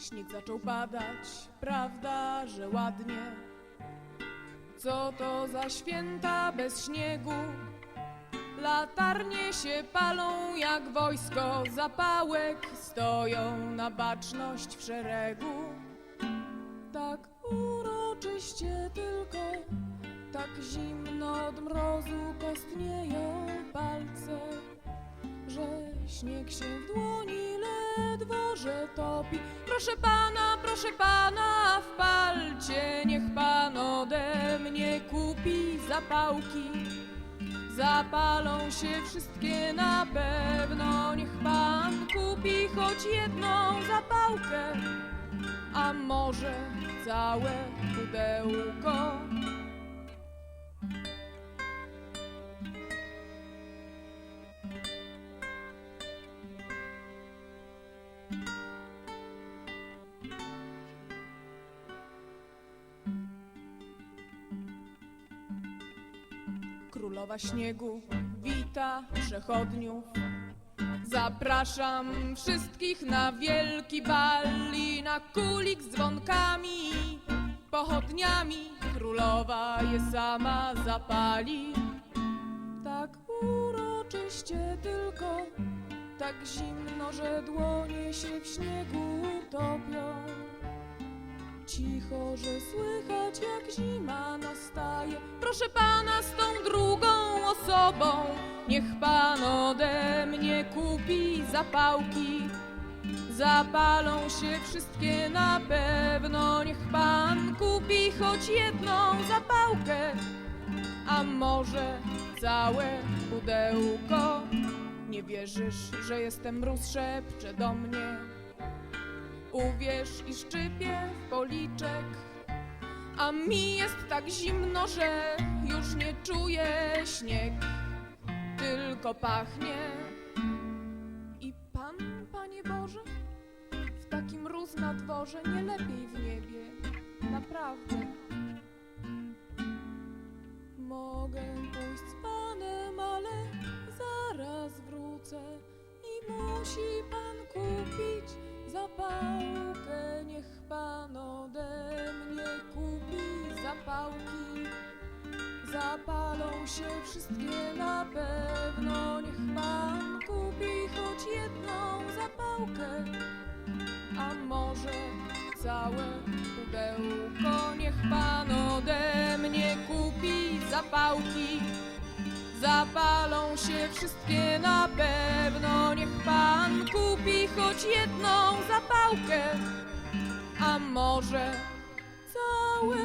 Śnieg zaczął padać, prawda, że ładnie. Co to za święta bez śniegu? Latarnie się palą jak wojsko zapałek, stoją na baczność w szeregu. Tak uroczyście tylko, tak zimno od mrozu kostnieją palce, że śnieg się w dłoni ledwo że topi. Proszę pana, proszę pana, w palcie niech pan ode mnie kupi zapałki. Zapalą się wszystkie na pewno, niech pan kupi choć jedną zapałkę, a może całe pudełko. Królowa śniegu wita przechodniów. Zapraszam wszystkich na wielki bal i na kulik z dzwonkami, pochodniami. Królowa je sama zapali. Tak uroczyście tylko, tak zimno, że dłonie się w śniegu topią. Cicho, że słychać jak zima. Proszę pana z tą drugą osobą, niech pan ode mnie kupi zapałki. Zapalą się wszystkie na pewno, niech pan kupi choć jedną zapałkę, a może całe pudełko. Nie wierzysz, że jestem mróz, szepcze do mnie. Uwierz i szczypie w policzek, a mi jest tak zimno, że już nie czuję śnieg, tylko pachnie. I pan, Panie Boże, w taki mróz na dworze nie lepiej w niebie, naprawdę. Mogę pójść z panem, ale zaraz wrócę i musi pan kupić zapałkę. Się wszystkie na pewno. Niech pan kupi choć jedną zapałkę, a może całe pudełko. Niech pan ode mnie kupi zapałki. Zapalą się wszystkie na pewno. Niech pan kupi choć jedną zapałkę, a może całe